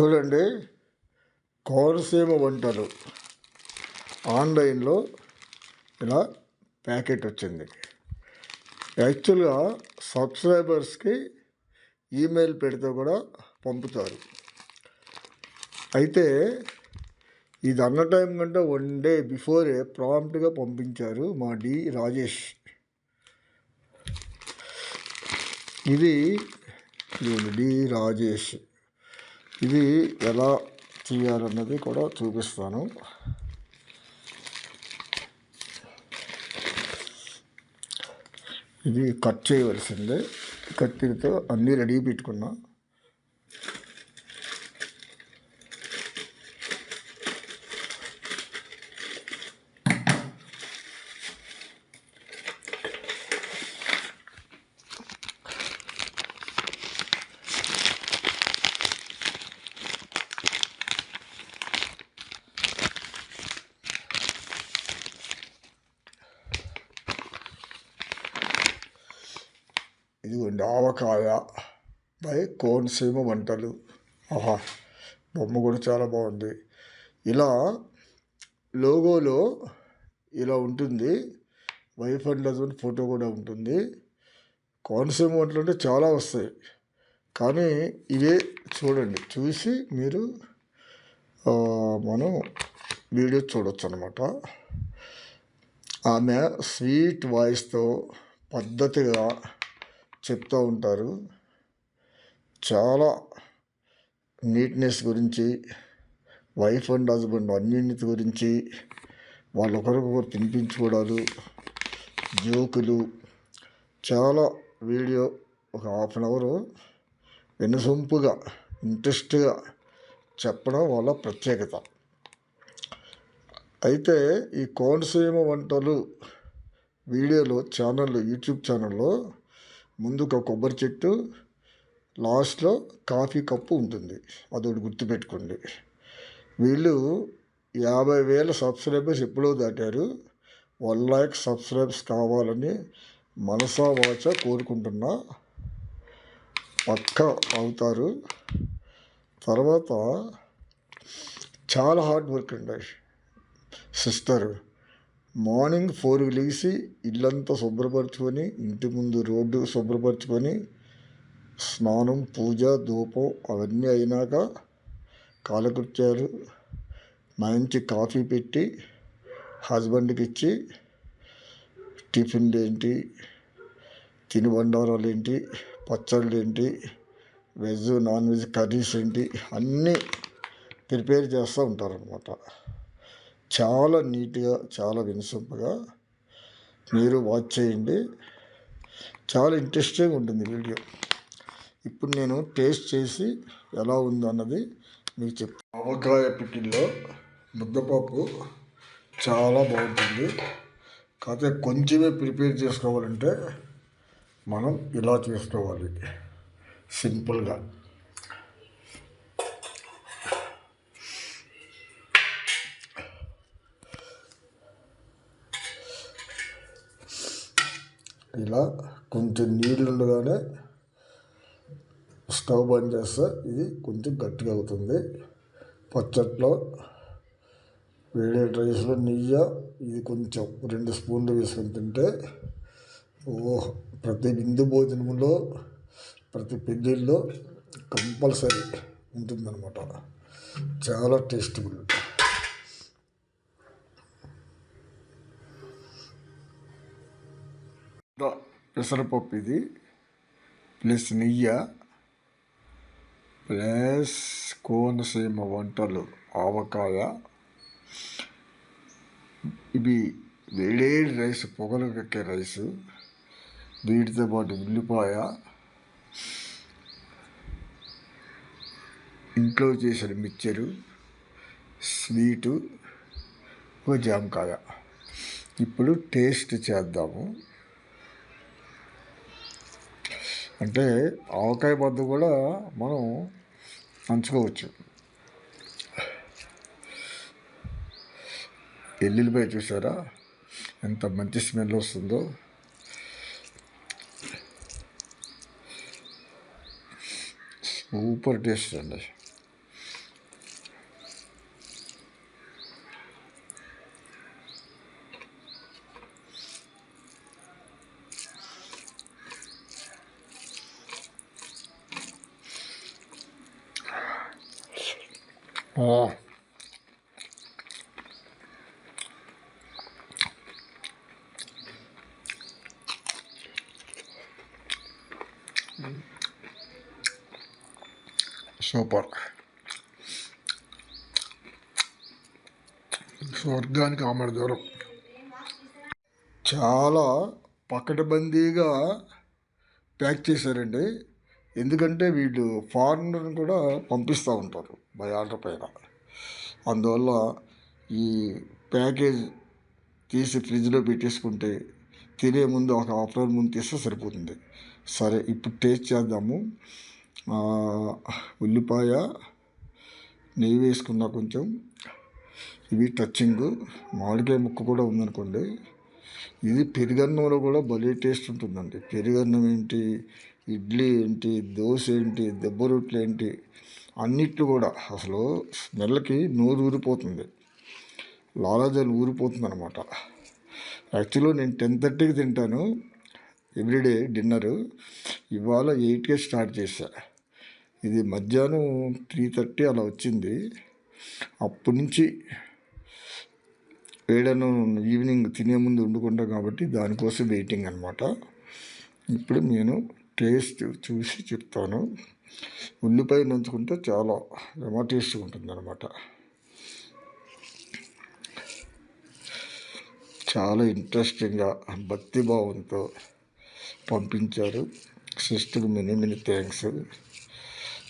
చూడండి. కోనసీమ వంటలు. ఆన్లైన్లో ఇలా ప్యాకెట్ వచ్చింది. యాక్చువల్గా సబ్స్క్రైబర్స్కి ఈమెయిల్ పెడితే కూడా పంపుతారు. అయితే ఇది అన్న టైం కంటే వన్ డే బిఫోరే ప్రాంప్ట్గా పంపించారు మా డి రాజేష్. ఇది డి రాజేష్. ఇది ఎలా చేయాలన్నది కూడా చూపిస్తాను. ఇది కట్ చేయవలసిందే. కత్తిరితో అన్నీ రెడీ పెట్టుకున్నా. ఇదిగోండి ఆవకాయ బై కోనసీమ వంటలు. ఆహా బొమ్మ కూడా చాలా బాగుంది. ఇలా లోగోలో ఇలా ఉంటుంది. వైఫ్ అండ్ హస్బెండ్ ఫోటో కూడా ఉంటుంది. కోనసీమ వంటలు అంటే చాలా వస్తాయి. కానీ ఇవే చూడండి చూసి మీరు మనం వీడియో చూడొచ్చు అనమాట ఆమె స్వీట్ వాయిస్తో పద్ధతిగా చెప్తూ ఉంటారు. చాలా నీట్నెస్ గురించి వైఫ్ అండ్ హస్బెండ్ అన్యోన్యత గురించి వాళ్ళొకరికొకరు తినిపించుకోవడాలు జోకులు. చాలా వీడియో ఒక హాఫ్ అన్ అవర్ వినసొంపుగా ఇంట్రెస్ట్గా చెప్పడం వాళ్ళ ప్రత్యేకత. అయితే ఈ కోనసీమ వంటలు వీడియోలో ఛానల్లో యూట్యూబ్ ఛానల్లో ముందు ఒక కొబ్బరి చెట్టు లాస్ట్లో కాఫీ కప్పు ఉంటుంది. అదొకటి గుర్తుపెట్టుకోండి. వీళ్ళు యాభై వేల సబ్స్క్రైబర్స్ ఎప్పుడో దాటారు. వన్ ల్యాక్ సబ్స్క్రైబర్స్ కావాలని మనసా వాచ కోరుకుంటున్నా. పక్క అవుతారు. తర్వాత చాలా హార్డ్ వర్క్ అండి. సిస్టర్ మార్నింగ్ ఫోర్కి లేచి ఇల్లంతా శుభ్రపరచుకొని ఇంటి ముందు రోడ్డు శుభ్రపరచుకొని స్నానం పూజ ధూపం అవన్నీ అయినాక కాలకృత్యాలు మంచి కాఫీ పెట్టి హస్బెండ్కి ఇచ్చి టిఫిన్లు ఏంటి తినుబండారాలు ఏంటి పచ్చళ్ళు ఏంటి వెజ్ నాన్ వెజ్ కర్రీస్ ఏంటి అన్నీ ప్రిపేర్ చేస్తూ ఉంటారనమాట చాలా నీట్గా చాలా వినసొంపుగా మీరు వాచ్ చేయండి. చాలా ఇంట్రెస్టింగ్ ఉంటుంది వీడియో. ఇప్పుడు నేను టేస్ట్ చేసి ఎలా ఉందో అన్నది మీకు చెప్తాను ఆవకాయ పికిల్లో ముద్దపప్పు చాలా బాగుంటుంది. కాకపోతే కొంచెమే ప్రిపేర్ చేసుకోవాలంటే మనం ఇలా చేసుకోవాలి. సింపుల్గా. ఇలా కొంచెం నీళ్ళు ఉండగానే స్టవ్ బంద్ చేస్తే ఇది కొంచెం గట్టిగా అవుతుంది. పచ్చట్లో వేడి రైస్లో నెయ్యి ఇది కొంచెం రెండు స్పూన్లు వేసుకొని తింటే ఓ ప్రతి విందు భోజనంలో ప్రతి పెళ్ళిళ్ళలో కంపల్సరీ ఉంటుందన్నమాట. చాలా టేస్టబుల్ పెసరపప్పు ఇది. ప్లస్ నెయ్యి. ప్లస్ కోనసీమ వంటలు. ఆవకాయ. ఇవి వేడేడి రైస్ పొగలు కక్కే రైసు. వీటితో పాటు ఉల్లిపాయ. ఇంట్లో చేసిన మిక్చరు. స్వీటు. ఒక జామకాయ. ఇప్పుడు టేస్ట్ చేద్దాము. అంటే ఆవకాయ బద్దు కూడా మనం పంచుకోవచ్చు. ఎల్లుల్లిపాయ చూసారా? ఎంత మంచి స్మెల్ వస్తుందో. సూపర్ టేస్ట్ అండి. ఓ సూపర్ స్వర్గానికి ఆమడ దూరం చాలా పకడ్బందీగా ప్యాక్ చేశారండి. ఎందుకంటే వీళ్ళు ఫారినర్ని కూడా పంపిస్తూ ఉంటారు బై ఆర్డర్ పైన. అందువల్ల ఈ ప్యాకేజ్ తీసి ఫ్రిడ్జ్లో పెట్టేసుకుంటే తినే ముందు ఒక హాఫ్ అవర్ ముందు తీస్తే సరిపోతుంది. సరే ఇప్పుడు టేస్ట్ చేద్దాము. ఉల్లిపాయ నెయ్యి వేసుకున్నా కొంచెం. ఇవి టచ్చింగ్. మామిడికాయ ముక్క కూడా ఉందనుకోండి. ఇది పెరుగన్నంలో కూడా భలే టేస్ట్ ఉంటుందండి. పెరుగన్నం ఏంటి ఇడ్లీ ఏంటి దోశ ఏంటి దెబ్బ రొట్టెలు ఏంటి అన్నిట్లు కూడా అసలు స్మెల్కి నోరు ఊరిపోతుంది. లాలాజల్ ఊరిపోతుంది అనమాట యాక్చువల్గా నేను టెన్ థర్టీకి తింటాను. Everyday dinner. ఇవాళ ఎయిట్కే స్టార్ట్ చేశా. ఇది మధ్యాహ్నం త్రీ థర్టీ అలా వచ్చింది. అప్పటి నుంచి వేడను ఈవినింగ్ తినే ముందు వండుకుంటాం కాబట్టి దానికోసం వెయిటింగ్ అనమాట ఇప్పుడు నేను టేస్ట్ చూసి చెప్తాను. ఉల్లిపాయ నంచుకుంటే చాలా ఏమో టేస్ట్గా ఉంటుంది అనమాట చాలా ఇంట్రెస్టింగ్గా భక్తి భావంతో పంపించారు. Sister many many thanks.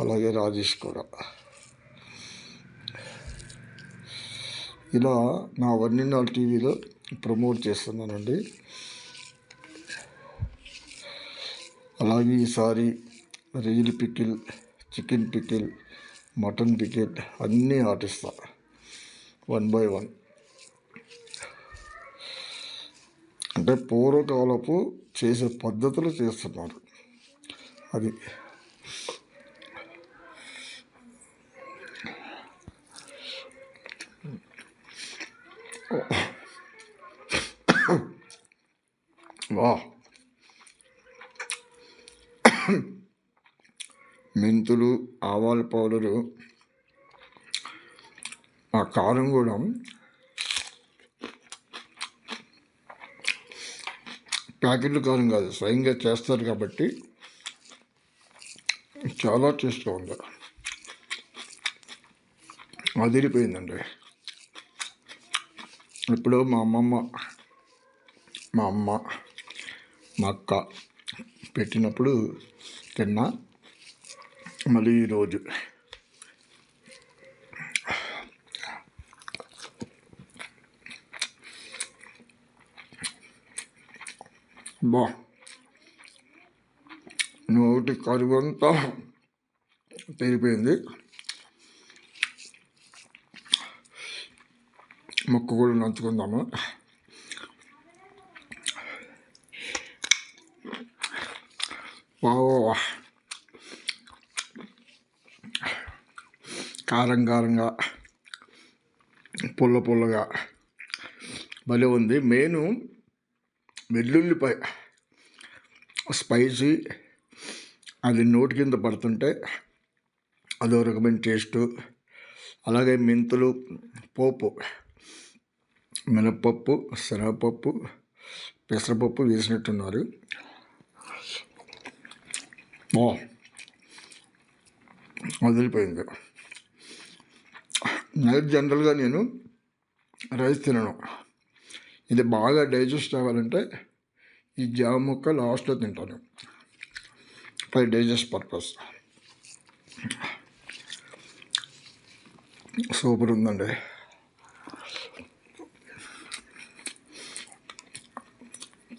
అలాగే రాజేష్ కూడా. ఇలా నా వన్నినాల్ టీవీలో ప్రమోట్ చేస్తున్నానండి. అలాగే ఈసారి రొయ్యల pickle chicken pickle mutton pickle అన్నీ ఆటిస్తా వన్ బై వన్. అంటే పూర్వకాలపు చేసే పద్ధతులు చేస్తున్నారు. అది మెంతులు ఆవాల పౌడరు ఆ కారం కూడా ప్యాకెట్లు కారం కాదు స్వయంగా చేస్తారు కాబట్టి చాలా టేస్ట్గా ఉంది అదిరిపోయిందండి. ఇప్పుడు మా అమ్మమ్మ మా అమ్మ మా అక్క పెట్టినప్పుడు తిన్నా. మళ్ళీ ఈరోజు. బా. నోటి కరువంతా తెగిపోయింది మొక్క కూడా నంచుకుందాము. కారం కారంగా పుల్ల పుల్లగా. భలే ఉంది. మెయిన్ వెల్లుల్లిపాయ స్పైసీ అది నోటి కింద పడుతుంటే అదో రకమైన టేస్టు. అలాగే మెంతులు పోపు మినప్పప్పు శనగపప్పు పెసరపప్పు వేసినట్టున్నారు. ఓ. వదిలిపోయింది. నైట్ జనరల్గా నేను రైస్ తినను. ఇది బాగా డైజెస్ట్ అవ్వాలంటే ఈ జామ ముక్క లాస్ట్లో తింటాను. ఫర్ డైజెస్ట్ పర్పస్ సూపర్ ఉందండి.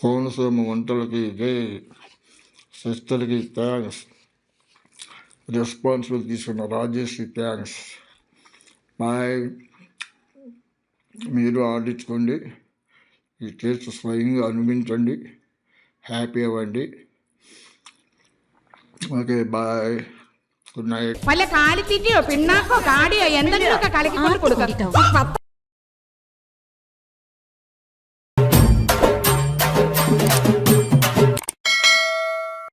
కోనసీమ వంటలకి ఇదే సిస్టర్కి థ్యాంక్స్ రెస్పాన్సిబుల్ తీసుకున్న రాజేష్కి థ్యాంక్స్ మా మీరు ఆడించుకోండి. ఈ టేస్ట్ స్వయంగా అనుభవించండి. హ్యాపీ అవ్వండి. ఓకే బాయ్ గుడ్ నైట్ మళ్ళీ కాలి తిండి పిన్నాకో కాడి ఎందుకు కలిగి